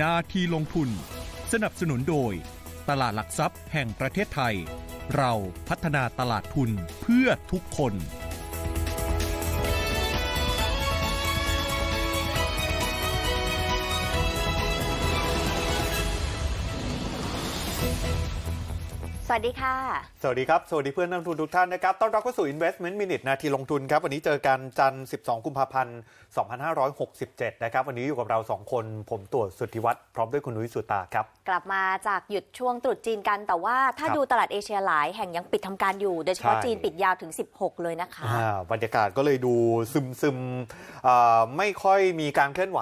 นาทีลงทุน สนับสนุนโดย ตลาดหลักทรัพย์แห่งประเทศไทย เราพัฒนาตลาดทุนเพื่อทุกคน วัสดีค่ะ สวัสดีครับ สวัสดีเพื่อนนักลงทุนทุกท่านนะครับต้อนรับเข้าสู่ Investment Minute นาทีลงทุนครับ วันนี้เจอกันจันทร์ 12 กุมภาพันธ์ 2567 นะครับ วันนี้อยู่กับเรา 2 คน ผมตัวสุทธิวัฒน์พร้อมด้วยคุณนุ้ยสุตาครับ กลับมาจากหยุดช่วงตรุษจีนกัน แต่ว่าถ้าครับดูตลาดเอเชียหลายแห่งยังปิดทำการอยู่ โดยเฉพาะใช่จีนปิดยาวถึง 16 เลยนะคะอ่าบรรยากาศก็เลยดูซึมซึมๆอ่าไม่ค่อยมีการเคลื่อนไหว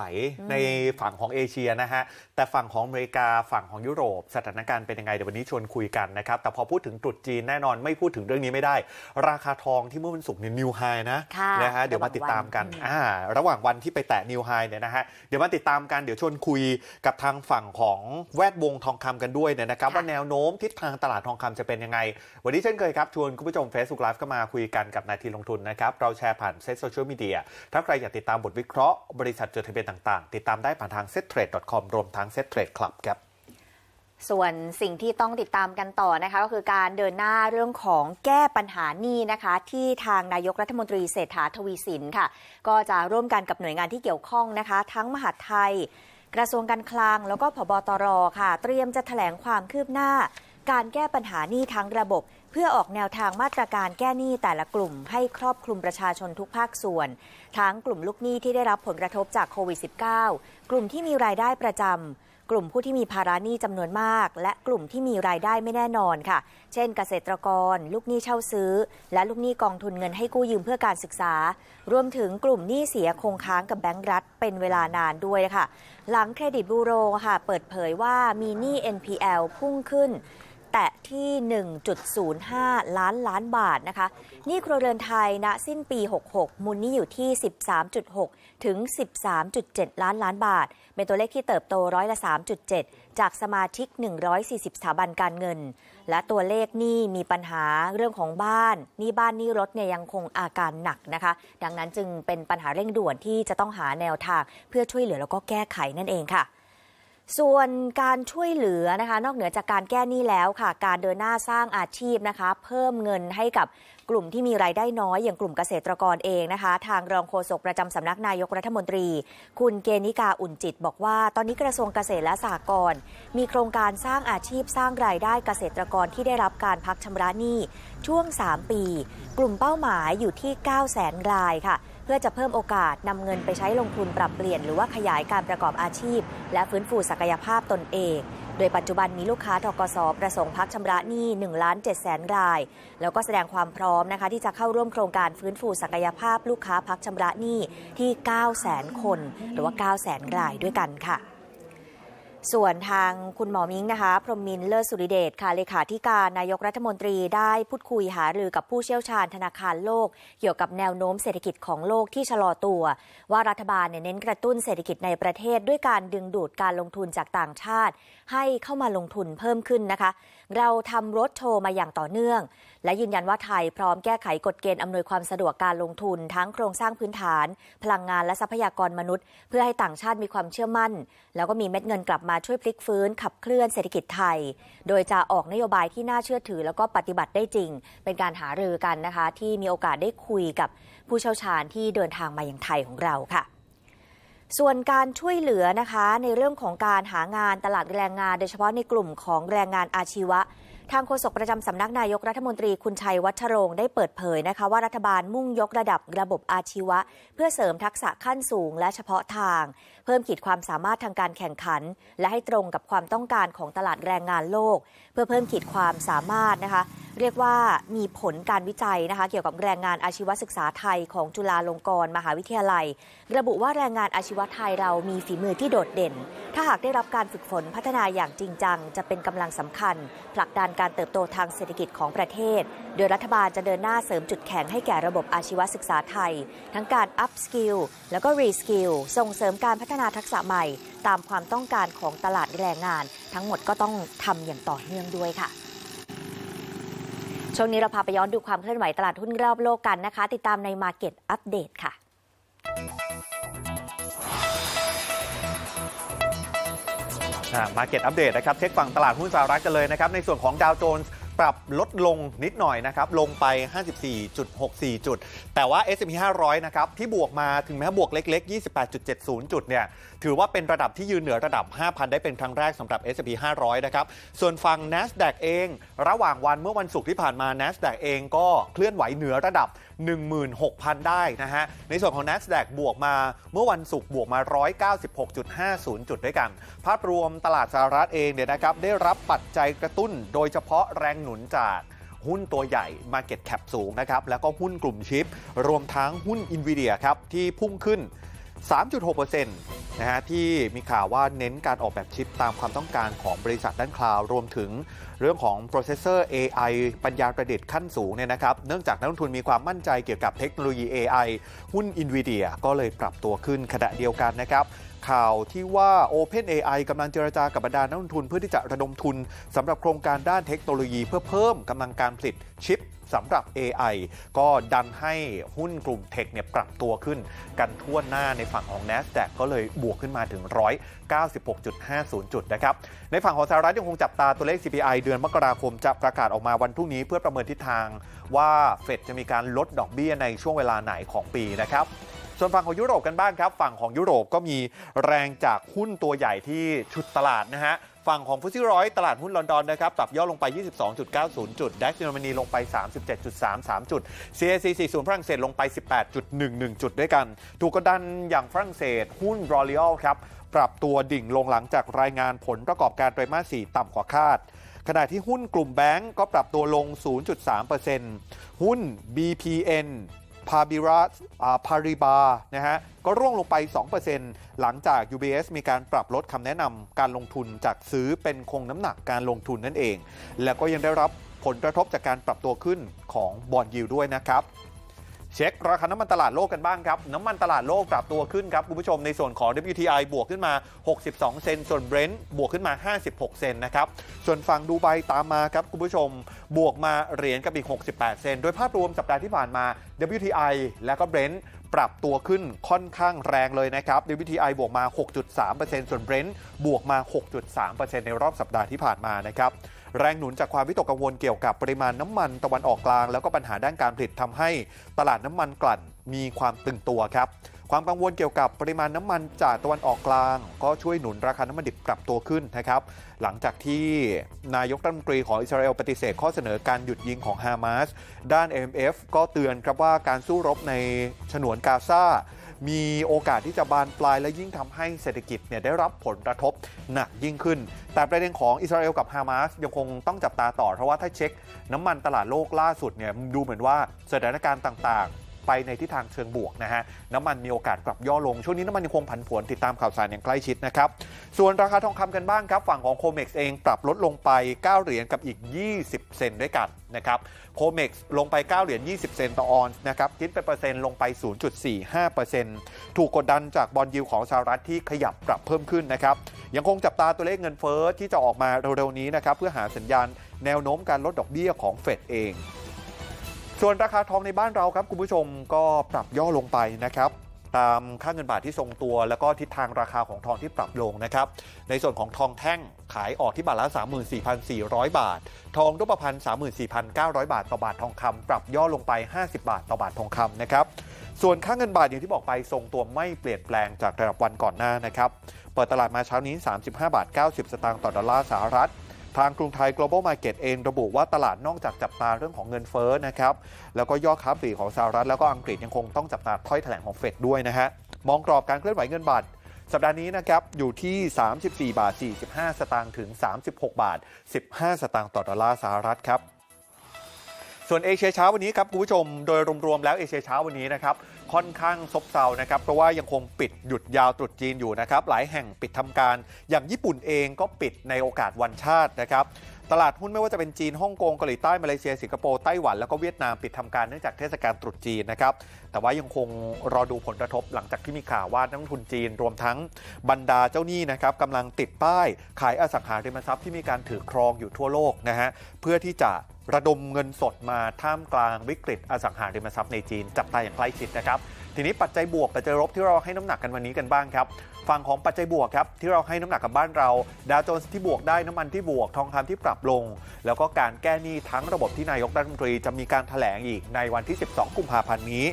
ในฝั่งของเอเชียนะฮะแต่ฝั่งของอเมริกาฝั่งของยุโรป สถานการณ์เป็นยังไงเดี๋ยววันนี้ชวนคุยกันนะครับแต่พอพูดถึงตรุษจีนแน่นอนไม่พูดถึงเรื่องนี้ไม่ได้ ราคาทองที่เมื่อวันศุกร์เนี่ยนิวไฮนะค่ะนะฮะเดี๋ยวมาติดตามกันระหว่างวันอ่าระหว่างวันที่ไปแตะนิวไฮเนี่ยนะฮะเดี๋ยวมาติดตามกันเดี๋ยวชวนคุยกับทางฝั่งของแวดวงทองคำกันด้วยเนี่ยนะครับค่ะว่าแนวโน้มทิศทางตลาดทองคำจะเป็นยังไง วันนี้เช่นเคยครับชวนคุณผู้ชม Facebook Live ก็มาคุยกันกับนาทีลงทุนนะครับเราแชร์ผ่านเซ็ตโซเชียลมีเดียถ้าใครอยากติดตามบทวิเคราะห์บริษัทจดทะเบียนต่างๆ ติดตามได้ผ่านทาง settrade.com รวมทั้ง settrade club ครับ ส่วนสิ่งที่ต้องติดตามกันต่อนะคะก็คือการเดินหน้าเรื่องของแก้ปัญหานี้นะคะ ที่ทางนายกรัฐมนตรีเศรษฐาทวีสินค่ะ ก็จะร่วมกันกับหน่วยงานที่เกี่ยวข้องนะคะ ทั้งมหาดไทย กระทรวงการคลัง แล้วก็พบตรค่ะ เตรียมจะแถลงความคืบหน้า การแก้ปัญหานี้ทั้งระบบ เพื่อออกแนวทางมาตรการแก้หนี้แต่ละกลุ่ม ให้ครอบคลุมประชาชนทุกภาคส่วน ทั้งกลุ่มลูกหนี้ที่ได้รับผลกระทบจากโควิด -19 กลุ่มที่มีรายได้ประจำ กลุ่มผู้ที่มีภาระหนี้จำนวนมาก และกลุ่มที่มีรายได้ไม่แน่นอนค่ะ เช่น เกษตรกร ลูกหนี้เช่าซื้อ และลูกหนี้กองทุนเงินให้กู้ยืมเพื่อการศึกษา รวมถึงกลุ่มหนี้เสียคงค้างกับแบงก์รัฐเป็นเวลานานด้วยค่ะ หลังเครดิตบูโรค่ะ เปิดเผยว่ามีหนี้ NPL พุ่งขึ้นแตะที่ 1.05 ล้านล้านบาทนะคะหนี้ครัวเรือนไทยณสิ้นปี 66 มูลหนี้อยู่ที่ 13.6 ถึง 13.7 ล้านล้านบาท เป็นตัวเลขที่เติบโตร้อยละ 3.7 จากสมาชิก 140 สถาบันการเงิน และตัวเลขหนี้มีปัญหาเรื่องของบ้านนี้บ้านนี้รถเนี่ยยังคงอาการหนักนะคะ ดังนั้นจึงเป็นปัญหาเร่งด่วนที่จะต้องหาแนวทางเพื่อช่วยเหลือแล้วก็แก้ไขนั่นเองค่ะส่วนการช่วยเหลือนะคะ นอกเหนือจากการแก้หนี้แล้วค่ะ การเดินหน้าสร้างอาชีพนะคะ เพิ่มเงินให้กับ กลุ่มที่มีรายได้น้อยอย่างกลุ่มเกษตรกรเองนะคะ ทางรองโฆษกประจำสำนักนายกรัฐมนตรี คุณเกณิกาอุ่นจิต บอกว่า ตอนนี้กระทรวงเกษตรและสหกรณ์มีโครงการสร้างอาชีพสร้างรายได้เกษตรกรที่ได้รับการพักชำระหนี้ช่วง 3 ปี กลุ่มเป้าหมายอยู่ที่ 9 0 0 0 0 0รายค่ะ เพื่อจะเพิ่มโอกาสนำเงินไปใช้ลงทุนปรับเปลี่ยน หรือว่าขยายการประกอบอาชีพ และฟื้นฟูศักยภาพตนเอง ดยปัจจุบันมีลูกค้าทกสประสงค์พักชำระหนี้1ล้าน7แสนราย แล้วก็แสดงความพร้อมนะคะที่จะเข้าร่วมโครงการฟื้นฟูศักยภาพลูกค้าพักชำระหนี้ที่9แสนคน หรือว่า9แสนรายด้วยกันค่ะ ส่วนทางคุณหมอมิงนะคะ พรหมมินเลิศสุริเดชค่ะเลขาธิการนายกรัฐมนตรีได้พูดคุยหารือกับผู้เชี่ยวชาญธนาคารโลก เกี่ยวกับแนวโน้มเศรษฐกิจของโลกที่ชะลอตัว ว่ารัฐบาลเนี่ยเน้นกระตุ้นเศรษฐกิจในประเทศด้วยการดึงดูดการลงทุนจากต่างชาติ ให้เข้ามาลงทุนเพิ่มขึ้นนะคะ เราทำรถโชว์มาอย่างต่อเนื่อง และยืนยันว่าไทยพร้อมแก้ไขกฎเกณฑ์อำนวยความสะดวกการลงทุนทั้งโครงสร้างพื้นฐาน พลังงานและทรัพยากรมนุษย์ เพื่อให้ต่างชาติมีความเชื่อมั่น แล้วก็มีเม็ดเงินกลับมาช่วยพลิกฟื้น ขับเคลื่อนเศรษฐกิจไทย โดยจะออกนโยบายที่น่าเชื่อถือ แล้วก็ปฏิบัติได้จริง เป็นการหารือกันนะคะ ที่มีโอกาสได้คุยกับผู้เชี่ยวชาญที่เดินทางมาอย่างไทยของเราค่ะส่วนการช่วยเหลือนะคะในเรื่องของการหางานตลาดแรงงาน โดยเฉพาะในกลุ่มของแรงงานอาชีวะ ทางโฆษกประจำสำนักนายกรัฐมนตรีคุณชัยวัชรงค์ได้เปิดเผยนะคะ ว่ารัฐบาลมุ่งยกระดับระบบอาชีวะ เพื่อเสริมทักษะขั้นสูงและเฉพาะทาง เพิ่มขีดความสามารถทางการแข่งขัน และให้ตรงกับความต้องการของตลาดแรงงานโลก เพื่อเพิ่มขีดความสามารถนะคะ เรียกว่ามีผลการวิจัยนะคะ เกี่ยวกับแรงงานอาชีวศึกษาไทยของจุฬาลงกรณ์มหาวิทยาลัย ระบุว่าแรงงานอาชีวะไทยเรามีฝีมือที่โดดเด่น ถ้าหากได้รับการฝึกฝนพัฒนาอย่างจริงจังจะเป็นกำลังสำคัญผลักดันการเติบโตทางเศรษฐกิจของประเทศ โดยรัฐบาลจะเดินหน้าเสริมจุดแข็งให้แก่ระบบอาชีวศึกษาไทย ทั้งการ up skill แล้วก็ re skill ส่งเสริมการพัฒนาทักษะใหม่ ตามความต้องการของตลาดแรงงาน ทั้งหมดก็ต้องทำอย่างต่อเนื่องด้วยค่ะช่วงนี้เราพาไปย้อนดูความเคลื่อนไหวตลาดหุ้นรอบโลกกันนะคะ ติดตามใน Market Update ค่ะ มาเก็ตอัปเดตนะครับ เช็คฝั่งตลาดหุ้นสหรัฐกันเลยนะครับ ในส่วนของดาวโจนส์ ปรับลดลงนิดหน่อยนะครับ ลงไป 54.64 จุด แต่ว่า S&P 500 นะครับ ที่บวกมาถึงแม้บวกเล็ก ๆ 28.70 จุดเนี่ย ถือว่าเป็นระดับที่ยืนเหนือระดับ 5,000 ได้เป็นครั้งแรกสำหรับ S&P 500 นะครับ ส่วนฝั่ง NASDAQ เอง ระหว่างวันเมื่อวันศุกร์ที่ผ่านมา NASDAQ เองก็เคลื่อนไหวเหนือระดับ 16,000 ได้นะฮะ ในส่วนของ NASDAQ บวกมาเมื่อวันศุกร์บวกมา 196.50 จุดด้วยกัน ภาพรวมตลาดสหรัฐเองเนี่ยนะครับได้รับปัจจัยกระตุ้น โดยเฉพาะแรงหนุนุนจากหุ้นตัวใหญ่ Market Cap สูงนะครับ แล้วก็หุ้นกลุ่มชิป รวมทั้งหุ้น NVIDIA ครับ ที่พุ่งขึ้น 3.6%นะฮะที่มีข่าวว่าเน้นการออกแบบชิปตามความต้องการของบริษัทด้านคลาวรวมถึง เรื่องของโปรเซสเซอร์ AI ปัญญาประดิษฐ์ขั้นสูงเนี่ยนะครับ เนื่องจากนักลงทุนมีความมั่นใจเกี่ยวกับเทคโนโลยี AI หุ้น NVIDIA ก็เลยปรับตัวขึ้นขณะเดียวกันนะครับข่าวที่ว่า OpenAI กำลังเจรจากับบรรดานักลงทุนเพื่อที่จะระดมทุนสำหรับโครงการด้านเทคโนโลยีเพื่อเพิ่มกำลังการผลิตชิป สำหรับ AI ก็ดันให้หุ้นกลุ่มเทคเนี่ยปรับตัวขึ้นกันทั่วหน้าในฝั่งของ NASDAQ ก็เลยบวกขึ้นมาถึง 196.50 จุดนะครับ ในฝั่งของสหรัฐยังคงจับตาตัวเลข CPI เดือนมกราคมจะประกาศออกมาวันพรุ่งนี้เพื่อประเมินทิศทางว่าเฟดจะมีการลดดอกเบี้ยในช่วงเวลาไหนของปีนะครับส่วนฝั่งของยุโรปกันบ้างครับ ฝั่งของยุโรปก็มีแรงจากหุ้นตัวใหญ่ที่ชุดตลาดนะฮะ ฝั่งของฟุตซี่ร้อยตลาดหุ้นลอนดอนนะครับปรับย่อลงไป 22.90 จุดดัคเยอรมนีลงไป 37.33 จุด CAC 40 ฝรั่งเศสลงไป 18.11 จุดด้วยกัน ถูกกดดันอย่างฝรั่งเศสหุ้นรอ r ิออลครับปรับตัวดิ่งลงหลังจากรายงานผลประกอบการไตรมาส 4 ต่ำกว่าคาด ขณะที่หุ้นกลุ่มแบงก์ก็ปรับตัวลง 0.3%หุ้น BPN พาบิรัสพาริบานะฮะก็ร่วงลงไป 2%หลังจาก UBS มีการปรับลดคำแนะนำการลงทุนจากซื้อเป็นคงน้ำหนักการลงทุนนั่นเอง แล้วก็ยังได้รับผลกระทบจากการปรับตัวขึ้นของบอลยิวด้วยนะครับ เช็คราคาน้ำมันตลาดโลกกันบ้างครับ น้ำมันตลาดโลกปรับตัวขึ้นครับ คุณผู้ชมในส่วนของ WTI บวกขึ้นมา 62 เซน ส่วน Brent บวกขึ้นมา 56 เซนนะครับ ส่วนฝั่งดูไบตามมาครับ คุณผู้ชม บวกมาเหรียญกับอีก 68 เซน โดยภาพรวมสัปดาห์ที่ผ่านมา WTI และก็ Brent ปรับตัวขึ้นค่อนข้างแรงเลยนะครับ WTI บวกมา 6.3%ส่วน Brent บวกมา 6.3%ในรอบสัปดาห์ที่ผ่านมานะครับ แรงหนุนจากความวิตกกังวลเกี่ยวกับปริมาณน้ำมันตะวันออกกลาง แล้วก็ปัญหาด้านการผลิตทำให้ตลาดน้ำมันกลั่นมีความตึงตัวครับความกังวลเกี่ยวกับปริมาณน้ำมันจากตะวันออกกลาง ก็ช่วยหนุนราคาน้ำมันดิบปรับตัวขึ้นนะครับ หลังจากที่นายกรัฐมนตรีของอิสราเอลปฏิเสธข้อเสนอการหยุดยิงของฮามาสด้าน MF ก็เตือนครับว่าการสู้รบในฉนวนกาซา มีโอกาสที่จะบานปลายและยิ่งทำให้เศรษฐกิจเนี่ยได้รับผลกระทบหนักยิ่งขึ้น แต่ประเด็นของอิสราเอลกับฮามาสยังคงต้องจับตาต่อเพราะว่าถ้าเช็ค น้ำมันตลาดโลกล่าสุดเนี่ยดูเหมือนว่าสถานการณ์ต่างๆ ไปในทิศทางเชิงบวกนะฮะน้ำมันมีโอกาสกลับย่อลง ช่วงนี้น้ำมันยังคงผันผวนติดตามข่าวสารอย่างใกล้ชิดนะครับ ส่วนราคาทองคำกันบ้างครับ ฝั่งของโคเม็กซ์เองปรับลดลงไป 9 เหรียญกับอีก 20 เซนด้วยกันนะครับโคเม็กซ์ลงไป 9 เหรียญ 20 เซนต์ต่อออนซ์นะครับคิดเป็นเปอร์เซ็นต์ลงไป 0.45%ถูกกดดันจากบอลยิวของสหรัฐที่ขยับปรับเพิ่มขึ้นนะครับยังคงจับตาตัวเลขเงินเฟ้อที่จะออกมาเร็วๆนี้นะครับเพื่อหาสัญญาณแนวโน้มการลดดอกเบี้ยของเฟดเอง ส่วนราคาทองในบ้านเราครับคุณผู้ชมก็ปรับย่อลงไปนะครับตามค่าเงินบาทที่ทรงตัว แล้วก็ทิศทางราคาของทองที่ปรับลงนะครับ ในส่วนของทองแท่งขายออกที่บาทละ 34,400 บาท ทองรูปพรรณ34,900 บาท ต่อบาททองคำปรับย่อลงไป 50 บาท ต่อบาททองคำนะครับ ส่วนค่าเงินบาทอย่างที่บอกไปทรงตัวไม่เปลี่ยนแปลงจากระดับวันก่อนหน้านะครับ เปิดตลาดมาเช้านี้ 35 บาท 90 สตางค์ต่อดอลลาร์สหรัฐ ทางกรุงไทย global market เองระบุว่าตลาดนอกจากจับตาเรื่องของเงินเฟ้อนะครับ แล้วก็ยอดค้าปลีกของสหรัฐแล้วก็อังกฤษยังคงต้องจับตาถ้อยแถลงของเฟดด้วยนะฮะ มองกรอบการเคลื่อนไหวเงินบาทสัปดาห์นี้นะครับอยู่ที่ 34 บาท 45 สตางค์ถึง 36 บาท 15 สตางค์ต่อดอลลาร์สหรัฐครับ ส่วนเอเชียเช้าวันนี้ครับคุณผู้ชมโดยรวมๆแล้วเอเชียเช้าวันนี้นะครับค่อนข้างซบเซานะครับเพราะว่ายังคงปิดหยุดยาวตรุษจีนอยู่นะครับหลายแห่งปิดทำการ อย่างญี่ปุ่นเองก็ปิดในโอกาสวันชาตินะครับตลาดหุ้นไม่ว่าจะเป็นจีนฮ่องกงเกาหลีใต้มาเลเซียสิงคโปร์ไต้หวันแล้วก็เวียดนามปิดทำการเนื่องจากเทศกาลตรุษจีนนะครับแต่ว่ายังคงรอดูผลกระทบหลังจากที่มีข่าวว่านักลงทุนจีนรวมทั้งบรรดาเจ้าหนี้นะครับกำลังติดป้ายขายอสังหาริมทรัพย์ที่มีการถือครองอยู่ทั่วโลกนะฮะเพื่อที่จะ ระดมเงินสดมาท่ามกลางวิกฤตอสังหาริมทรัพย์ในจีน จับตาอย่างใกล้ชิดนะครับ ทีนี้ปัจจัยบวกปัจจัยลบที่เราให้น้ำหนักกันวันนี้กันบ้างครับฝั่งของปัจจัยบวกครับที่เราให้น้ำหนักกับบ้านเรา ดาวโจนส์ที่บวกได้น้ำมันที่บวกทองคำที่ปรับลง แล้วก็การแก้หนี้ทั้งระบบที่นายกรัฐมนตรีจะมีการแถลงอีกในวันที่ 12 กุมภาพันธ์นี้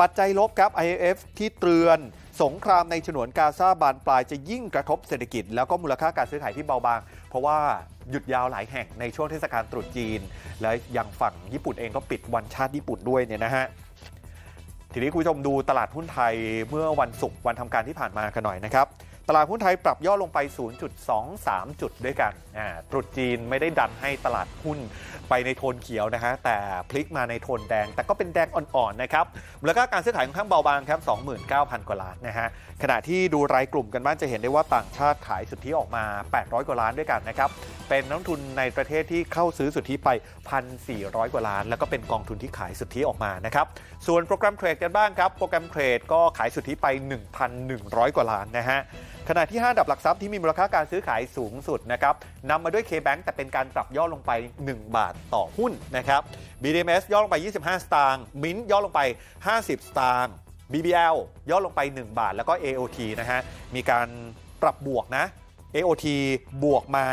ปัจจัยลบครับ IMF ที่เตือน สงครามในฉนวนกาซาบานปลายจะยิ่งกระทบเศรษฐกิจ แล้วก็มูลค่าการซื้อขายที่เบาบาง เพราะว่าหยุดยาวหลายแห่งในช่วงเทศกาลตรุษจีน และยังฝั่งญี่ปุ่นเองก็ปิดวันชาติญี่ปุ่นด้วยเนี่ยนะฮะทีนี้คุณผู้ชมดูตลาดหุ้นไทยเมื่อวันศุกร์วันทำการที่ผ่านมากันหน่อยนะครับ ตลาดหุ้นไทยปรับย่อลงไป 0.23 จุดด้วยกันตรุษจีนไม่ได้ดันให้ตลาดหุ้นไปในโทนเขียวนะฮะ แต่พลิกมาในโทนแดง แต่ก็เป็นแดงอ่อนๆนะครับมูลค่าการซื้อขายค่อนข้างเบาบางครับ 29,000 กว่าล้านนะฮะ ขณะที่ดูรายกลุ่มกันบ้างจะเห็นได้ว่าต่างชาติขายสุทธิออกมา 800 กว่าล้านด้วยกันนะครับ เป็นนักทุนในประเทศที่เข้าซื้อสุทธิไป 1,400 กว่าล้าน แล้วก็เป็นกองทุนที่ขายสุทธิออกมานะครับ ส่วนโปรแกรมเทรดกันบ้างครับ โปรแกรมเทรดก็ขายสุทธิไป 1,100 กว่าล้านนะฮะ ขณะที่ 5 ดับหลักทรัพย์ที่มีมูลค่าการซื้อขายสูงสุดนะครับนำมาด้วย K-Bank แต่เป็นการปรับย่อลงไป 1 บาทต่อหุ้นนะครับ BDMs ย่อลงไป 25 สตางค์ Mint ย่อลงไป 50 สตางค์ BBL ย่อลงไป 1 บาท แล้วก็ AOT นะฮะมีการปรับบวกนะ AOT บวกมา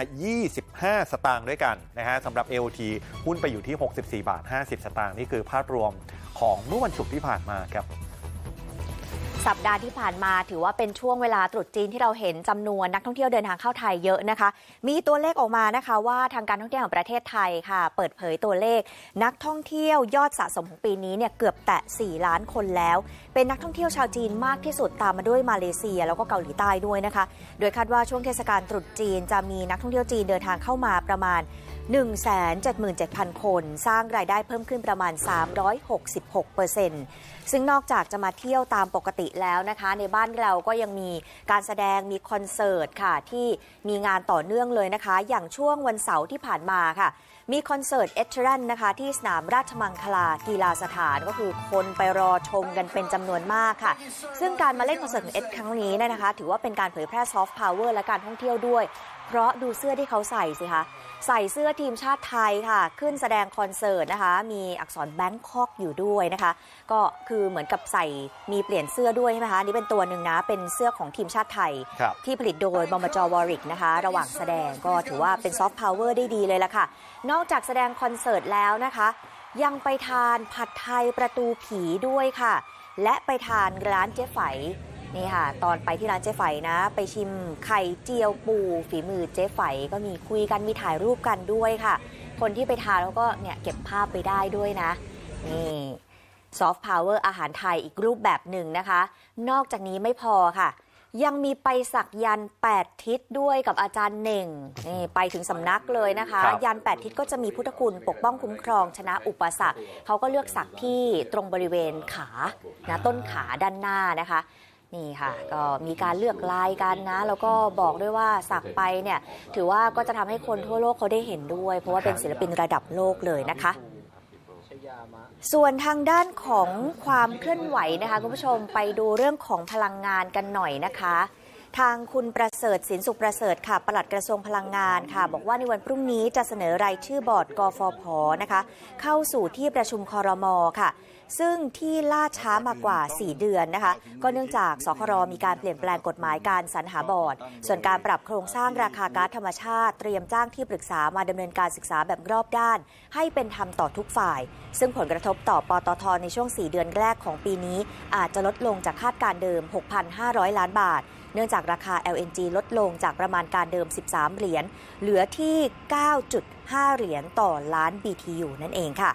25 สตางค์ด้วยกันนะฮะสำหรับ AOT หุ้นไปอยู่ที่ 64 บาท 50 สตางค์นี่คือภาพรวมของเมื่อวันศุกร์ที่ผ่านมาครับ สัปดาห์ที่ผ่านมาถือว่าเป็นช่วงเวลาตรุษจีนที่เราเห็นจำนวนนักท่องเที่ยวเดินทางเข้าไทยเยอะนะคะ มีตัวเลขออกมานะคะว่าทางการท่องเที่ยวแห่งประเทศไทยค่ะ เปิดเผยตัวเลข นักท่องเที่ยวยอดสะสมของปีนี้เนี่ยเกือบแตะ 4 ล้านคนแล้ว เป็นนักท่องเที่ยวชาวจีนมากที่สุดตามมาด้วยมาเลเซีย แล้วก็เกาหลีใต้ด้วยนะคะ โดยคาดว่าช่วงเทศกาลตรุษจีนจะมีนักท่องเที่ยวจีนเดินทางเข้ามาประมาณ 177,000 คน สร้างรายได้เพิ่มขึ้นประมาณ 366%ซึ่งนอกจากจะมาเที่ยวตามปกติแล้วนะคะ ในบ้านเราก็ยังมีการแสดงมีคอนเสิร์ตค่ะ ที่มีงานต่อเนื่องเลยนะคะ อย่างช่วงวันเสาร์ที่ผ่านมาค่ะ มีคอนเสิร์ตเอชรันนะคะ ที่สนามราชมังคลากีฬาสถานก็คือคนไปรอชมกันเป็นจำนวนมากค่ะ ซึ่งการมาเล่นคอนเสิร์ตของเอชครั้งนี้นะคะ ถือว่าเป็นการเผยแพร่ซอฟต์พาวเวอร์และการท่องเที่ยวด้วย เพราะดูเสื้อที่เขาใส่สิคะ ใส่เสื้อทีมชาติไทยค่ะ ขึ้นแสดงคอนเสิร์ตนะคะ มีอักษรแบงคอกอยู่ด้วยนะคะ ก็คือเหมือนกับใส่มีเปลี่ยนเสื้อด้วยใช่ไหมคะอันนี่เป็นตัวหนึ่งนะ เป็นเสื้อของทีมชาติไทยครับที่ผลิตโดยบอมจวอริกนะคะ ระหว่างแสดงก็ถือว่าเป็นซอฟต์พาวเวอร์ได้ดีเลยละค่ะ นอกจากแสดงคอนเสิร์ตแล้วนะคะ ยังไปทานผัดไทยประตูผีด้วยค่ะ และไปทานร้านเจ๊ไฝ นี่ค่ะ ตอนไปที่ร้านเจ๊ไฝนะ ไปชิมไข่เจียวปู ฝีมือเจ๊ไฝก็มีคุยกันมีถ่ายรูปกันด้วยค่ะ คนที่ไปทานเขาก็เนี่ยเก็บภาพไปได้ด้วยนะ นี่ซอฟต์พาวเวอร์อาหารไทยอีกรูปแบบหนึ่งนะคะ นอกจากนี้ไม่พอค่ะ ยังมีไปสักยันต์8ทิศด้วยกับอาจารย์เน่งนี่ไปถึงสำนักเลยนะคะครับยันต์8ทิศก็จะมีพุทธคุณปกป้องคุ้มครองชนะอุปสรรคเขาก็เลือกสักที่ตรงบริเวณขานะต้นขาด้านหน้านะคะ นี่ค่ะ ก็มีการเลือกลายกันนะ แล้วก็บอกด้วยว่าสักไปเนี่ย ถือว่าก็จะทำให้คนทั่วโลกเขาได้เห็นด้วย เพราะว่าเป็นศิลปินระดับโลกเลยนะคะ ส่วนทางด้านของความเคลื่อนไหวนะคะคุณผู้ชมไปดูเรื่องของพลังงานกันหน่อยนะคะ ทางคุณประเสริฐสินสุขประเสริฐค่ะปลัดกระทรวงพลังงานค่ะ บอกว่าในวันพรุ่งนี้จะเสนอรายชื่อบอร์ดกฟผนะคะ เข้าสู่ที่ประชุมคอรมอค่ะ ซึ่งที่ล่าช้ามากกว่า 4 เดือนนะคะ ก็เนื่องจากสครมีการเปลี่ยนแปลงกฎหมายการสรรหาบอร์ด ส่วนการปรับโครงสร้างราคาก๊าซธรรมชาติ เตรียมจ้างที่ปรึกษามาดำเนินการศึกษาแบบรอบด้าน ให้เป็นธรรมต่อทุกฝ่าย ซึ่งผลกระทบต่อปตทในช่วง 4 เดือนแรกของปีนี้ อาจจะลดลงจากคาดการเดิม 6,500 ล้านบาท เนื่องจากราคา LNG ลดลงจากประมาณการเดิม 13 เหรียญเหลือที่ 9.5 เหรียญต่อล้าน BTU นั่นเองค่ะ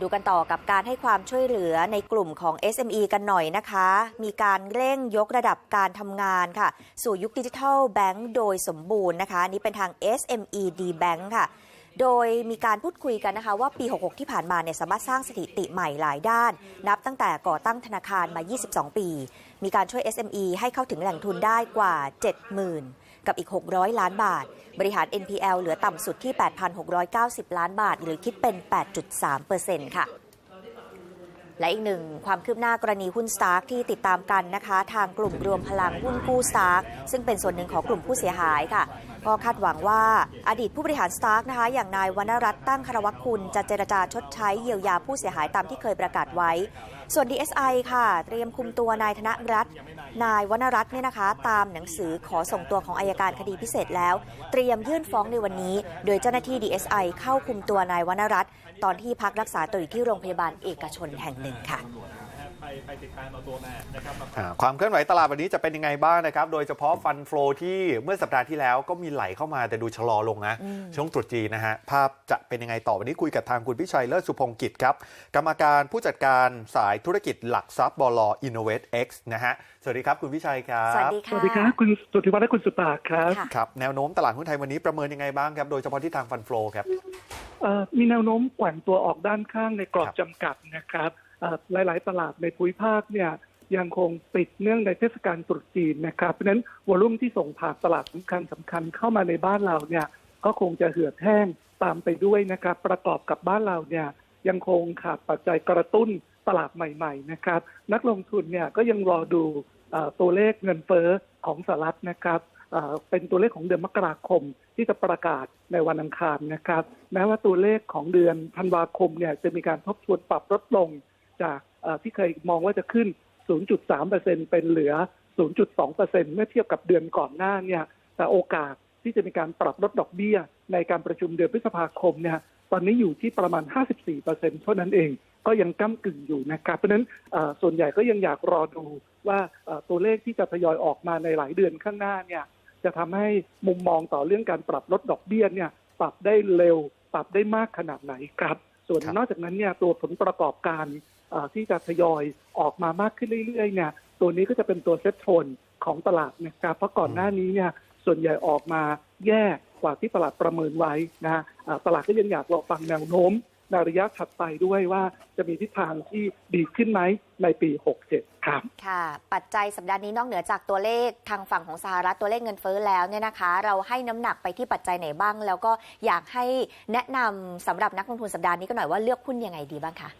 ดูกันต่อกับการให้ความช่วยเหลือในกลุ่มของ SME กันหน่อยนะคะ มีการเร่งยกระดับการทำงานค่ะ สู่ยุคดิจิทัลแบงก์โดยสมบูรณ์นะคะนี่เป็นทาง SME D Bank ค่ะ โดยมีการพูดคุยกันนะคะ ว่าปี 66 ที่ผ่านมาเนี่ยสามารถสร้างสถิติใหม่หลายด้าน นับตั้งแต่ก่อตั้งธนาคารมา 22 ปี มีการช่วย SME ให้เข้าถึงแหล่งทุนได้กว่า 70,000 กับอีก 600 ล้านบาท บริหาร NPL เหลือต่ำสุดที่ 8,690 ล้านบาท หรือคิดเป็น 8.3%ค่ะ และอีกหนึ่งความคืบหน้ากรณีหุ้นสตาร์กที่ติดตามกันนะคะ ทางกลุ่มรวมพลังหุ้นกู้สตาร์กซึ่งเป็นส่วนหนึ่งของกลุ่มผู้เสียหายค่ะ ก็คาดหวังว่าอดีตผู้บริหารสตาร์กนะคะ อย่างนายวรรณรัตน์ตั้งคารวะคุณ จะเจรจาชดใช้เยียวยาผู้เสียหายตามที่เคยประกาศไว้ ส่วน DSI ค่ะ เตรียมคุมตัวนายธนรัตน์นายวรรณรัตน์เนี่ยนะคะ ตามหนังสือขอส่งตัวของอายการคดีพิเศษแล้ว เตรียมยื่นฟ้องในวันนี้ โดยเจ้าหน้าที่ DSI เข้าคุมตัวนายวรรณรัตน์ ตอนที่พักรักษาตัวอยู่ที่โรงพยาบาลเอกชนแห่งหนึ่งค่ะไปไปติดตามเอาตัวมานะครับมาอ่าความเคลื่อนไหวตลาดวันนี้จะเป็นยังไงบ้างนะครับ โดยเฉพาะฟันฟลอที่เมื่อสัปดาห์ที่แล้วก็มีไหลเข้ามาแต่ดูชะลอลงนะอืมช่วงตรุษจีนนะฮะ ภาพจะเป็นยังไงต่อวันนี้คุยกับทางคุณพิชัยเลิศสุพงกิจครับ กรรมการผู้จัดการสายธุรกิจหลักทรัพย์บล Innovate X นะฮะ สวัสดีครับคุณพิชัยครับ สวัสดีสค่ะวัสดีครับคุณสุทธิวัฒน์และคุณสุตาครับค่ะครับแนวโน้มตลาดหุ้นไทยวันนี้ประเมินยังไงบ้างครับโดยเฉพาะที่ทางฟันฟลอครับเอ่อ มีแนวโน้มแกว่งตัวออกด้านข้างในกรอบจำกัดนะครับหลาย ๆ ตลาดในภูมิภาคเนี่ยยังคงปิดเนื่องในเทศกาลตรุษจีนนะครับ เพราะฉะนั้นวอลุ่มที่ส่งผ่านตลาดสำคัญสำคัญเข้ามาในบ้านเราเนี่ยก็คงจะเหือดแห้งตามไปด้วยนะครับ ประกอบกับบ้านเราเนี่ยยังคงขาดปัจจัยกระตุ้นตลาดใหม่ ๆ นะครับ นักลงทุนเนี่ยก็ยังรอดูอตัวเลขเงินเฟ้อของสหรัฐนะครับเป็นตัวเลขของเดือนมกราคม ที่จะประกาศในวันอังคารนะครับ แม้ว่าตัวเลขของเดือนธันวาคมเนี่ยจะมีการทบทวนปรับลดลง จากที่เคยมองว่าจะขึ้น 0.3%เป็นเหลือ 0.2%เมื่อเทียบกับเดือนก่อนหน้าเนี่ยแต่โอกาสที่จะมีการปรับลดดอกเบี้ย ในการประชุมเดือนพฤษภาคมเนี่ยตอนนี้อยู่ที่ประมาณ 54%เท่านั้นเองก็ยังก้ากึ่งอยู่นะครับ เพราะฉะนั้นส่วนใหญ่ก็ยังอยากรอดูว่าตัวเลขที่จะทยอยออกมาในหลายเดือนข้างหน้าเนี่ย จะทำให้มุมมองต่อเรื่องการปรับลดดอกเบี้ยเนี่ยปรับได้เร็ว ปรับได้มากขนาดไหนครับ ส่วนครับนอกจากนั้นเนี่ยตัวผลประกอบการเอ่อที่จะทยอยออกมามากขึ้นเรื่อยๆเนี่ยตัวนี้ก็จะเป็นตัวเซ็ตโทนของตลาดนะครับเพราะก่อนหน้านี้เนี่ยส่วนใหญ่ออกมาแย่กว่าที่ตลาดประเมินไว้นะฮะอ่าตลาดก็ยังอยากรอฟังแนวโน้ม ในระยะถัดไปด้วยว่าจะมีทิศทางที่ดีขึ้นไหมในปี 67 ครับ ค่ะ ปัจจัยสัปดาห์นี้นอกเหนือจากตัวเลขทางฝั่งของสหรัฐตัวเลขเงินเฟ้อแล้วเนี่ยนะคะ เราให้น้ำหนักไปที่ปัจจัยไหนบ้าง แล้วก็อยากให้แนะนำสำหรับนักลงทุนสัปดาห์นี้ก็หน่อยว่าเลือกหุ้นยังไงดีบ้างคะ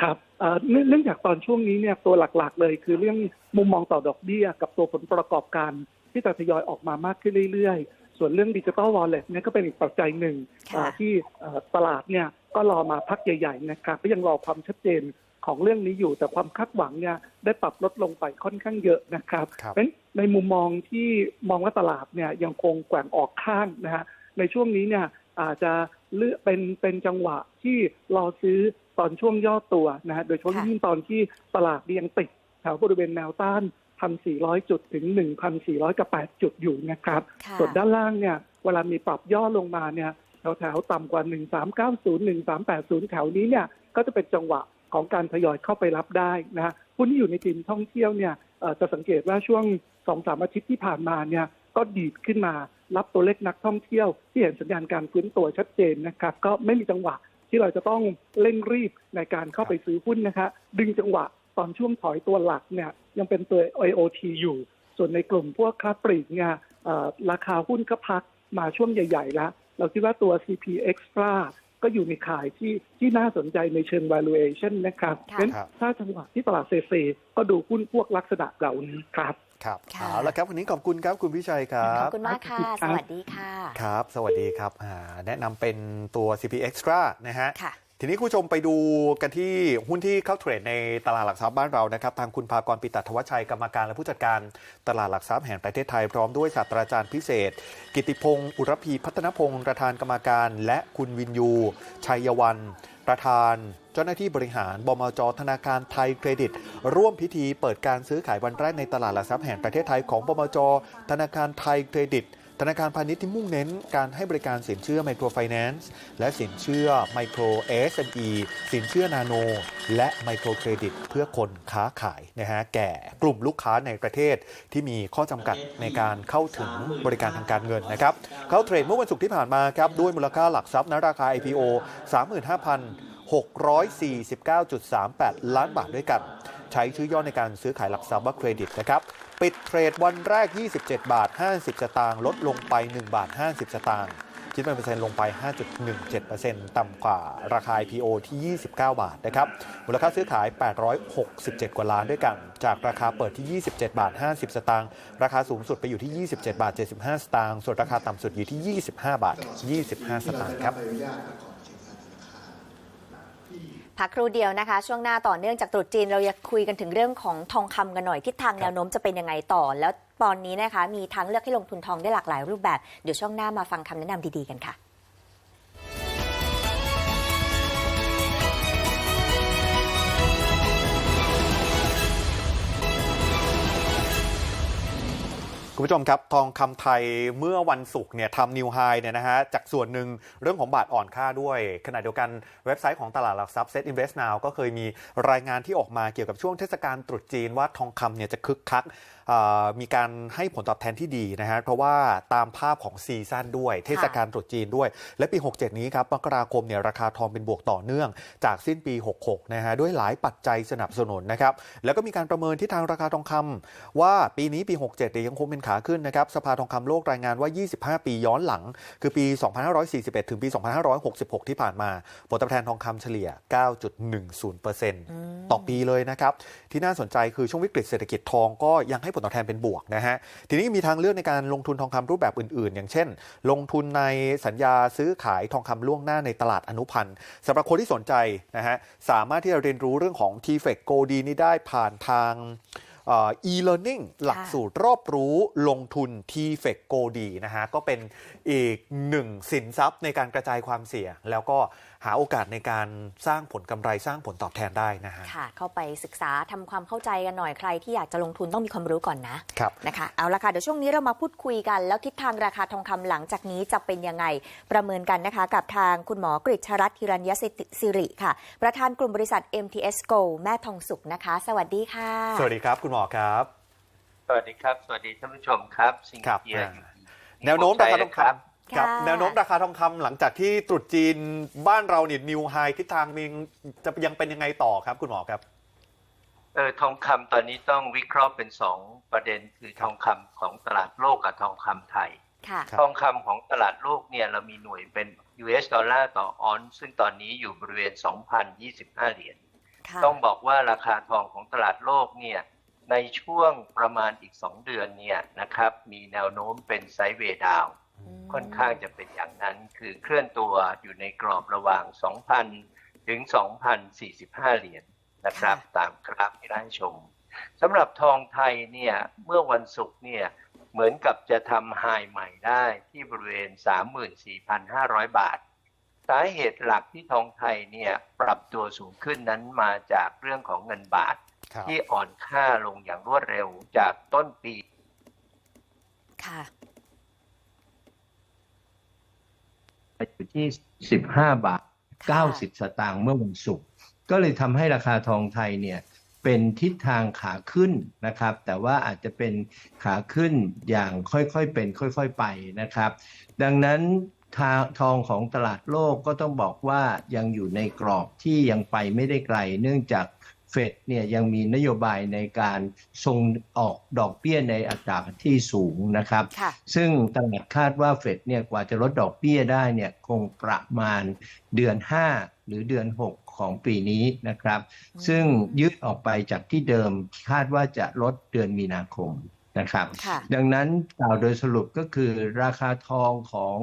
ครับเอ่อเนื่องเนื่องจากตอนช่วงนี้เนี่ยตัวหลักๆ เลยคือเรื่องมุมมองต่อดอกเบี้ยกับตัวผลประกอบการที่จะทยอยออกมามากขึ้นเรื่อยๆ ส่วนเรื่องดิจิ t a ลวอลเล็ตเนี่ยก็เป็นอีกปัจจัยหนึ่งค่ะเอ่อที่เอ่อตลาดเนี่ยก็รอมาพักใหญ่ๆนะครับก็ยังรอความชัดเจนของเรื่องนี้อยู่แต่ความคาดหวังเนี่ยได้ปรับลดลงไปค่อนข้างเยอะนะครับครับเพราะฉะนั้นในมุมมองที่มองว่าตลาดเนี่ยยังคงแกว่งออกข้างนะฮะในช่วงนี้เนี่ยอาจจะเลือกเป็นเป็นจังหวะที่รอซื้อตอนช่วงย่อตัวนะฮะโดยเฉพาะค่ะยิ่งตอนที่ตลาดยังติดแถวบริเวณแนวต้าน 1,400 จุดถึง 1,400กับ8จุดอยู่นะครับค่ะ ส่วนด้านล่างเนี่ยเวลามีปรับย่อลงมาเนี่ยแถวแถวๆต่ำกว่า 1390 1380 แถวนี้เนี่ยก็จะเป็นจังหวะของการทยอยเข้าไปรับได้นะฮะหุ้นที่อยู่ในทีมท่องเที่ยวเนี่ยเอ่อจะสังเกตว่าช่วงสองสามอาทิตย์ที่ผ่านมาเนี่ยก็ดีดขึ้นมารับตัวเลขนักท่องเที่ยว ที่เห็นสัญญาณการฟื้นตัวชัดเจนนะครับก็ไม่มีจังหวะที่เราจะต้องเร่งรีบในการเข้าไปซื้อหุ้นนะคะดึงจังหวะ ตอนช่วงถอยตัวหลักเนี่ยยังเป็นตัว IoT อยู่ ส่วนในกลุ่มพวกค้าปลีกเนี่ยเอ่อราคาหุ้นก็พักมาช่วงใหญ่ๆแล้ว เราคิดว่าตัว CP Extra ก็อยู่ในข่ายที่ที่น่าสนใจในเชิง valuation นะครับค่ะเพราะฉะนั้นครับถ้าจังหวะที่ตลาดเซเซก็ดูหุ้นพวกลักษณะเหล่านี้ครับครับค่ะเอาละครับวันนี้ขอบคุณครับคุณพิชัยครัขอบบคุณมากค่ะครัสบวัสดีค่ะ ครับ สวัสดีครับอ่าแนะนำเป็นตัว CP Extra นะฮะค่ะ ทีนี้คุณผู้ชมไปดูกันที่หุ้นที่เข้าเทรดในตลาดหลักทรัพย์บ้านเรานะครับทางคุณภากรปิตัทวชัยกรรมการและผู้จัดการตลาดหลักทรัพย์แห่งประเทศไทย พร้อมด้วยศาสตราจารย์พิเศษ กิติพงศ์อุรพีพัฒนพงศ์ประธานกรรมการ และคุณวินยู ชัยวัน ประธาน เจ้าหน้าที่บริหารบมจธนาคารไทยเครดิต ร่วมพิธีเปิดการซื้อขายวันแรกในตลาดหลักทรัพย์แห่งประเทศไทยของบมจธนาคารไทยเครดิต ธนาคารพาณิชย์ที่มุ่งเน้นการให้บริการสินเชื่อไมโครไฟแนนซ์และสินเชื่อไมโคร SME สินเชื่อนาโน และไมโครเครดิต เพื่อคนค้าขายนะฮะแก่กลุ่มลูกค้าในประเทศที่มีข้อจำกัดในการเข้าถึงบริการทางการเงินนะครับเข้าเทรดเมื่อวันศุกร์ที่ผ่านมาครับด้วยมูลค่าหลักทรัพย์ณราคา IPO 35,649.38 ล้านบาทด้วยกัน ใช้ชื่อย่อในการซื้อขายหลักทรัพย์ว่าเครดิตนะครับ ปิดเทรดวันแรก 27 บาท 50 สตางค์ลดลงไป 1 บาท 50 สตางค์คิดเป็นเปอร์เซ็นต์ลงไป 5.17%ต่ำกว่าราคา IPO ที่ 29 บาทนะครับ มูลค่าซื้อขาย 867 กว่าล้านด้วยกัน จากราคาเปิดที่ 27 บาท 50 สตางค์ ราคาสูงสุดไปอยู่ที่ 27 บาท 75 สตางค์ ส่วนราคาต่ำสุดอยู่ที่ 25 บาท 25 สตางค์ครับ พักครู่เดียวนะคะ ช่วงหน้าต่อเนื่องจากตรุษจีนเราจะคุยกันถึงเรื่องของทองคำกันหน่อยทิศทางแนวโน้มจะเป็นยังไงต่อ แล้วตอนนี้นะคะ มีทางเลือกให้ลงทุนทองได้หลากหลายรูปแบบ เดี๋ยวช่วงหน้ามาฟังคำแนะนำดีๆกันค่ะ คุณผู้ชมครับ ทองคำไทยเมื่อวันศุกร์เนี่ยทำนิวไฮเนี่ยนะฮะจากส่วนหนึ่งเรื่องของบาทอ่อนค่าด้วย ขณะเดียวกันเว็บไซต์ของตลาดหลักทรัพย์ Set Invest Now ก็เคยมีรายงานที่ออกมาเกี่ยวกับช่วงเทศกาลตรุษจีนว่าทองคำเนี่ยจะคึกคักมีการให้ผลตอบแทนที่ดีนะฮะเพราะว่าตามภาพของซีซั่นด้วย เทศกาลตรุษจีนด้วย และปี 67 นี้ครับมกราคมเนี่ยราคาทองเป็นบวกต่อเนื่อง จากสิ้นปี 66 นะฮะด้วยหลายปัจจัยสนับสนุนนะครับแล้วก็มีการประเมินที่ทางราคาทองคำว่าปีนี้ปี 67เนี่ยยังคงเป็นขาขึ้นนะครับสภาทองคำโลกรายงานว่า 25 ปีย้อนหลัง คือปี 2541 ถึงปี 2566 ที่ผ่านมา ผลตอบแทนทองคำเฉลี่ย 9.10%ต่อปีเลยนะครับที่น่าสนใจคือช่วงวิกฤตเศรษฐกิจทองก็ยังให้ผลตอบแทนเป็นบวกนะฮะทีนี้มีทางเลือกในการลงทุนทองคำรูปแบบอื่นๆ อย่างเช่น ลงทุนในสัญญาซื้อขายทองคำล่วงหน้าในตลาดอนุพันธ์สำหรับคนที่สนใจนะฮะสามารถที่จะเรียนรู้เรื่องของ t f e c Go D นี้ได้ผ่านทางอ่อ e-learning หลักสูตรรอบรู้ลงทุน t f e c Go D นะฮะก็เป็นอีกหนึ่งสินทรัพย์ในการกระจายความเสี่ยงแล้วก็ หาโอกาสในการสร้างผลกำไรสร้างผลตอบแทนได้นะฮะค่ะ เข้าไปศึกษาทำความเข้าใจกันหน่อยใครที่อยากจะลงทุนต้องมีความรู้ก่อนนะครับนะคะเอาละค่ะเดี๋ยวช่วงนี้เรามาพูดคุยกัน แล้วทิศทางราคาทองคำหลังจากนี้จะเป็นยังไงประเมินกันนะคะ กับทางคุณหมอกฤษรัตน์ฮิรัญยสิริค่ะ ประธานกลุ่มบริษัท MTS Go แม่ทองสุขนะคะ สวัสดีค่ะ สวัสดีครับ คุณหมอครับ สวัสดีครับ สวัสดีท่านผู้ชมครับ สิงครับเกียร์อ่าแนวโน้มราคาทองคครับำ ครับค่ะแนวโน้มราคาทองคำหลังจากที่ตรุษจีนบ้านเราเนี่ยนิวไฮทิศทางมีจะยังเป็นยังไงต่อครับคุณหมอครับเออทองคำตอนนี้ต้องวิเคราะห์เป็นสองประเด็นคือทองคำของตลาดโลกกับทองคำไทยค่ะครับทองคำของตลาดโลกเนี่ยเรามีหน่วยเป็น US ดอลลาร์ต่อออนซ์ซึ่งตอนนี้อยู่บริเวณ 2,025 เหรียญค่ะต้องบอกว่าราคาทองของตลาดโลกเนี่ยในช่วงประมาณอีก 2 เดือนเนี่ยนะครับมีแนวโน้มเป็นไซด์เวย์ดาวน์ ค่อนข้างจะเป็นอย่างนั้น คือเคลื่อนตัวอยู่ในกรอบระหว่าง 2,000 ถึง 2,045 เหรียญนะครับ ตามกราฟที่ได้ชมสำหรับทองไทยเนี่ยเมื่อวันศุกร์เนี่ยเหมือนกับจะทำไฮใหม่ได้ที่บริเวณ 34,500 บาท สาเหตุหลักที่ทองไทยเนี่ยปรับตัวสูงขึ้นนั้นมาจากเรื่องของเงินบาทครับที่อ่อนค่าลงอย่างรวดเร็วจากต้นปี ค่ะ อยู่ที่ 15 บาท 90 สตางค์เมื่อวันศุกร์ก็เลยทำให้ราคาทองไทยเนี่ยเป็นทิศทางขาขึ้นนะครับ แต่ว่าอาจจะเป็นขาขึ้นอย่างค่อยๆเป็น ค่อยๆไปนะครับ ดังนั้นทาทองของตลาดโลกก็ต้องบอกว่ายังอยู่ในกรอบที่ยังไปไม่ได้ไกล เนื่องจาก เฟดเนี่ยยังมีนโยบายในการทรงออกดอกเบี้ยในอัตราที่สูงนะครับค่ะซึ่งตลาดคาดว่าเฟดเนี่ยกว่าจะลดดอกเบี้ยได้เนี่ยคงประมาณเดือน 5 หรือเดือน 6 ของปีนี้นะครับอืมซึ่งยืดออกไปจากที่เดิมคาดว่าจะลดเดือนมีนาคมนะครับค่ะดังนั้นกล่าวโดยสรุปก็คือราคาทองของ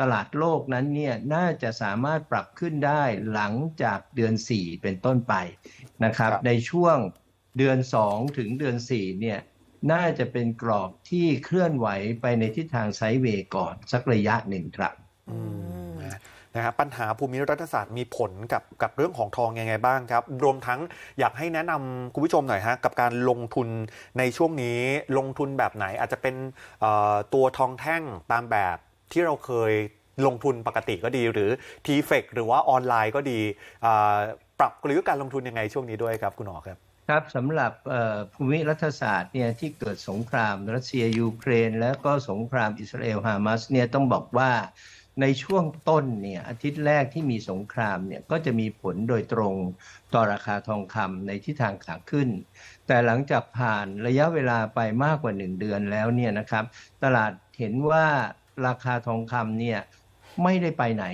ตลาดโลกนั้นเนี่ยน่าจะสามารถปรับขึ้นได้หลังจากเดือน 4 เป็นต้นไปนะครับครับในช่วงเดือน 2 ถึงเดือน4เนี่ยน่าจะเป็นกรอบที่เคลื่อนไหวไปในทิศทางไซด์เวย์ก่อนสักระยะหนึ่งครับอืมนะฮะปัญหาภูมิรัฐศาสตร์มีผลกับกับเรื่องของทองยังไงบ้างครับ รวมทั้งอยากให้แนะนำคุณผู้ชมหน่อยฮะกับการลงทุนในช่วงนี้ลงทุนแบบไหนอาจจะเป็นเอ่อตัวทองแท่งตามแบบ ที่เราเคยลงทุนปกติก็ดี หรือ t f e c หรือว่าออนไลน์ก็ดีปรับกลยุทธ์การลงทุนยังไงช่วงนี้ด้วยครับคุณหมอครับครับสำหรับภูมิรัฐศาสตร์เนี่ยที่เกิดสงครามรัสเซียยูเครน แล้วก็สงครามอิสราเอลฮามาสเนี่ยต้องบอกว่าในช่วงต้นเนี่ยอาทิตย์แรกที่มีสงครามเนี่ยก็จะมีผลโดยตรงต่อราคาทองคำในทิศทางขาขึ้น แต่หลังจากผ่านระยะเวลาไปมากกว่า 1 เดือนแล้วเนี่ยนะครับ ตลาดเห็นว่า ราคาทองคำเนี่ยไม่ได้ไปไหน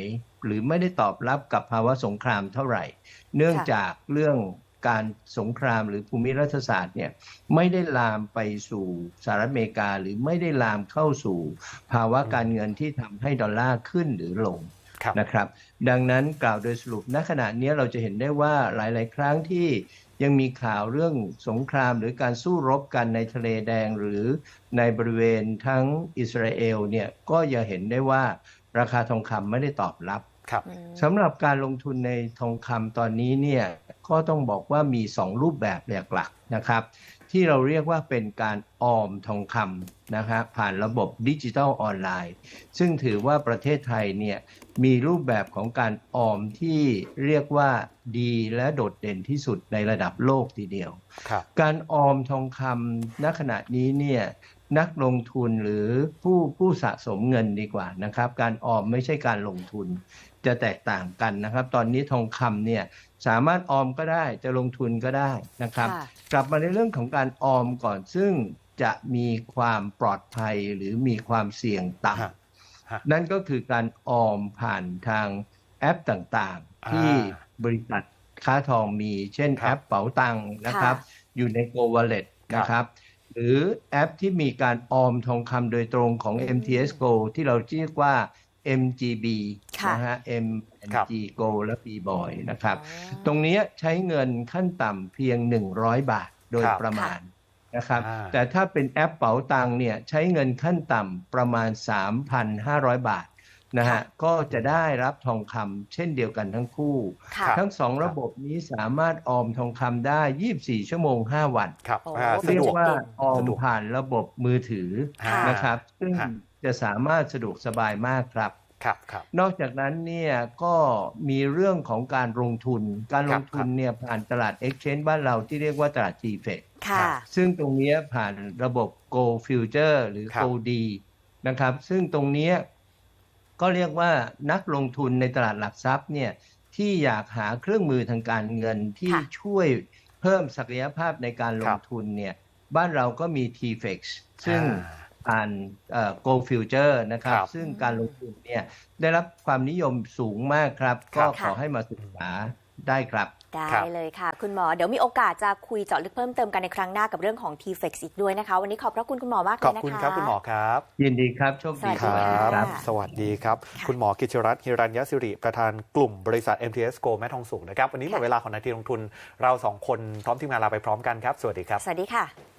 หรือไม่ได้ตอบรับกับภาวะสงครามเท่าไหร่ เนื่องจากเรื่องการสงครามหรือภูมิรัฐศาสตร์เนี่ยไม่ได้ลามไปสู่สหรัฐอเมริกา หรือไม่ได้ลามเข้าสู่ภาวะการเงินที่ทำให้ดอลลาร์ขึ้นหรือลงครับนะครับ ดังนั้นกล่าวโดยสรุปณขณะนี้เราจะเห็นได้ว่าหลาย ๆ ครั้งที่ ยังมีข่าวเรื่องสงครามหรือการสู้รบกันในทะเลแดงหรือในบริเวณทั้งอิสราเอลเนี่ยก็ยังเห็นได้ว่าราคาทองคำไม่ได้ตอบรับครับอืมสำหรับการลงทุนในทองคำตอนนี้เนี่ยก็ต้องบอกว่ามี 2 รูปแบบหลักๆนะครับ ที่เราเรียกว่าเป็นการออมทองคำนะครับผ่านระบบดิจิทัลออนไลน์ ซึ่งถือว่าประเทศไทยเนี่ยมีรูปแบบของการออมที่เรียกว่าดีและโดดเด่นที่สุดในระดับโลกทีเดียวครับการออมทองคำณขณะนี้เนี่ยนักลงทุนหรือผู้ผู้สะสมเงินดีกว่านะครับ การออมไม่ใช่การลงทุนจะแตกต่างกันนะครับ ตอนนี้ทองคำเนี่ยสามารถออมก็ได้จะลงทุนก็ได้นะครับค่ะกลับมาในเรื่องของการออมก่อนซึ่งจะมีความปลอดภัยหรือมีความเสี่ยงต่ฮะฮะำนั่นก็คือการออมผ่านทางแอปต่างๆ ที่อ่าบริษัทค้าทองมี เช่นครัแอบปเป๋าตังค์นะครับ อยู่ใน Go Wallet ครับนะครับ หรือแอปที่มีการออมทองคำโดยตรงของอืม MTS Go ที่เราเรียกว่า MGB ค่ะ นะฮะครับ MG Go และ B Boy นะครับอ๋อตรงนี้ใช้เงินขั้นต่ำเพียง 100 บาทโดยครับประมาณนะครับอ่าแต่ถ้าเป็นแอปเป๋าตังค์เนี่ยใช้เงินขั้นต่ำประมาณ 3,500 บาทนะฮะก็จะได้รับทองคำเช่นเดียวกันทั้งคู่ค่ะทั้งสองระบบนี้สามารถออมทองคำได้ 24 ชั่วโมง 5 วันครับโอ้อ่าป็สะเรียดกวกว่าออมสะดวกผ่านระบบมือถือค่ะนะครับ ซึ่งฮะจะสามารถสะดวกสบายมากครับ ครับครับนอกจากนั้นเนี่ยก็มีเรื่องของการลงทุน การลงทุนเนี่ยผ่านตลาด Exchange บ้านเราที่เรียกว่าตลาด GFX ค่ะซึ่งตรงเนี้ยผ่านระบบ Go Future หรือครับ Go D นะครับ ซึ่งตรงเนี้ยก็เรียกว่านักลงทุนในตลาดหลักทรัพย์เนี่ยที่อยากหาเครื่องมือทางการเงินที่ค่ะช่วยเพิ่มศักยภาพในการลครังบทุนเนี่ยบ้านเราก็มี TFX ซึ่งอ่า ผ่านเอ่อ Go Future นะครับครับ ซึ่งการลงทุนเนี่ยได้รับความนิยมสูงมากครับครัก็บขอให้มาศึกษาได้ครับได้ครับเลยค่ะ คุณหมอ เดี๋ยวมีโอกาสจะคุยเจาะลึกเพิ่มเติมกันในครั้งหน้ากับเรื่องของ t f e x อีกด้วยนะคะ วันนี้ขอบพระคุณคุณหมอมากเลขอบยนะคะคุณครับ คุณหมอครับ ยินดีครับ โชคดีสวัสดีคค่ะรับ สวัสดีครับค่ะคุณหมอกิจรัตน์ฮิรัญยสิริ ประธานกลุ่มบริษัท MTS Go แม่ทองสุขนะครับ วันนี้หมดค่ะเวลาของนาทีลงทุน เราสองคนพร้อมทีมงานลาไปพร้อมกันครับ สวัสดีครับ สวัสดีค่ะ